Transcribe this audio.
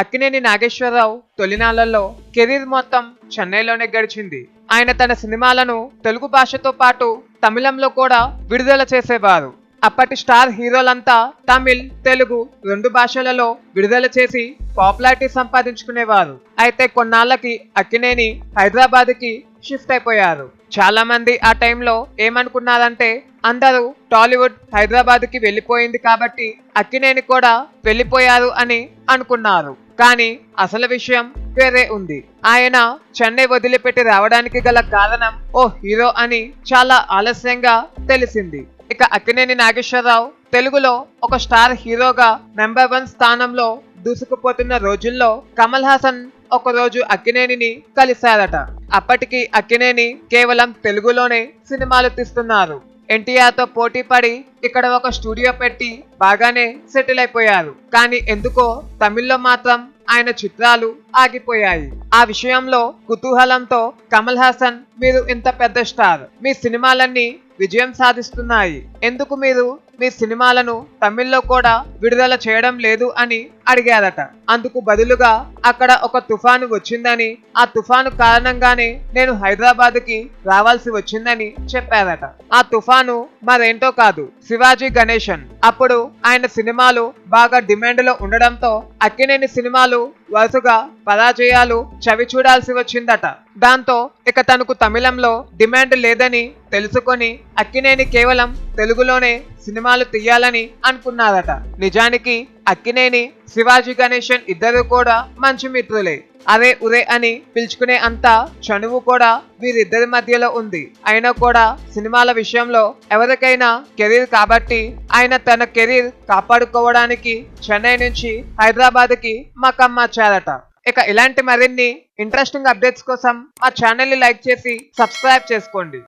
Akkineni Nageswararao తొలినాళ్ళలో career మొత్తం చెన్నైలోనే గడిచింది. ఆయన తన సినిమాలను తెలుగు భాషతో పాటు తమిళంలో కూడా విడుదల చేసేవారు. అప్పటి స్టార్ హీరోలంతా తమిళ్ తెలుగు రెండు భాషలలో విడుదల చేసి పాపులారిటీ సంపాదించుకునేవారు. అయితే కొన్నాళ్ళకి అక్కినేని హైదరాబాద్కి షిఫ్ట్ అయిపోయారు. చాలా మంది ఆ టైంలో ఏమనుకున్నారంటే అందరూ టాలీవుడ్ హైదరాబాద్కి వెళ్ళిపోయింది కాబట్టి అక్కినేని కూడా వెళ్ళిపోయారు అని అనుకున్నారు. కానీ అసలు విషయం వేరే ఉంది. ఆయన చెన్నై వదిలిపెట్టి రావడానికి గల కారణం ఓ హీరో అని చాలా ఆలస్యంగా తెలిసింది. ఇక అక్కినేని నాగేశ్వరరావు తెలుగులో ఒక స్టార్ హీరోగా నెంబర్ వన్ స్థానంలో దూసుకుపోతున్న రోజుల్లో కమల్ హాసన్ ఒక రోజు అక్కినేనిని కలిశారట. అప్పటికి అక్కినేని కేవలం తెలుగులోనే సినిమాలు తీస్తున్నారు. ఎన్టీఆర్తో పోటీ పడి ఇక్కడ ఒక స్టూడియో పెట్టి బాగానే సెటిల్ అయిపోయారు. కానీ ఎందుకో తమిళ్ళో మాత్రం ఆయన చిత్రాలు ఆగిపోయాయి. ఆ విషయంలో కుతూహలంతో కమల్ హాసన్ మీరు ఇంత పెద్ద స్టార్. మీ సినిమాలన్నీ విజయం సాధిస్తున్నాయి. ఎందుకు మీరు మీ సినిమాలను తమిళ్ళో కూడా విడుదల చేయడం లేదు అని అడిగారట. అందుకు బదులుగా అక్కడ ఒక తుఫాను వచ్చిందని ఆ తుఫాను కారణంగానే నేను హైదరాబాద్కి రావాల్సి వచ్చిందని చెప్పారట. ఆ తుఫాను మరేంటో కాదు శివాజీ గణేశన్. అప్పుడు ఆయన సినిమాలు బాగా డిమాండ్లో ఉండడంతో అక్కినేని సినిమాలు వరుసగా పరాజయాలు చవి చూడాల్సి వచ్చిందట. దాంతో ఇక తనకు తమిళంలో డిమాండ్ లేదని తెలుసుకొని అక్కినేని కేవలం తెలుగులోనే సినిమాలు తీయాలని అనుకున్నారట. నిజానికి అక్కినేని శివాజీ గణేషన్ ఇద్దరు కూడా మంచి మిత్రులే. అరే ఉరే అని పిలుచుకునే అంత చనువు కూడా వీరిద్దరి మధ్యలో ఉంది. అయినా కూడా సినిమాల విషయంలో ఎవరికైనా కెరీర్ కాబట్టి ఆయన తన కెరీర్ కాపాడుకోవడానికి చెన్నై నుంచి హైదరాబాద్కి మకం మార్చారట ఇక ఇలాంటి మరిన్ని ఇంట్రెస్టింగ్ అప్డేట్స్ కోసం మా ఛానల్ని లైక్ చేసి సబ్స్క్రైబ్ చేసుకోండి.